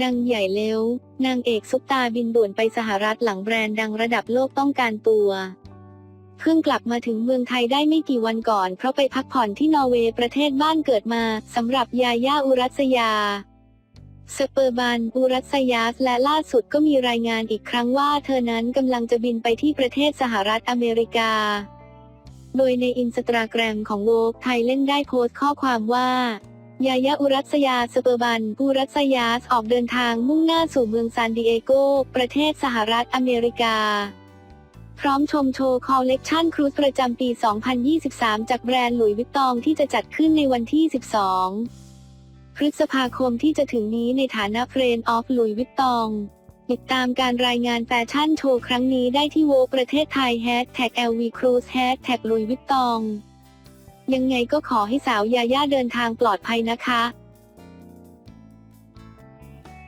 ดังใหญ่เร็ว นางเอกซุปตาบินด่วนไปสหรัฐหลังแบรนด์ดังระดับโลกต้องการตัว เพิ่งกลับมาถึงเมืองไทยได้ไม่กี่วันก่อน เพราะไปพักผ่อนที่นอร์เวย์ประเทศบ้านเกิดมาสำหรับยาย่าอุรัสยา สเปอร์บันอุรัสยาสและล่าสุดก็มีรายงานอีกครั้งว่าเธอนั้นกำลังจะบินไปที่ประเทศสหรัฐอเมริกา โดยในอินสตาแกรมของโวกไทยเล่นได้โพสต์ข้อความว่า ยายาอุรัสยาสเปอร์บัน อุรัสยาสออกเดินทางมุ่งหน้าสู่เมืองซานดิเอโก ประเทศสหรัฐอเมริกา พร้อมชมโชว์คอลเลกชันครูซประจำปี 2023 จากแบรนด์หลุยส์วิตตองที่จะจัดขึ้นในวันที่ 12 พฤษภาคมที่จะถึงนี้ในฐานะเฟรนด์ออฟหลุยส์วิตตองติดตามการรายงานแฟชั่นโชว์ครั้งนี้ได้ที่โวประเทศไทยแฮชแท็ก LV Cruise แฮชแท็กลุยวิตตอง ยังไงก็ขอให้สาวยาย่าเดินทางปลอดภัยนะคะ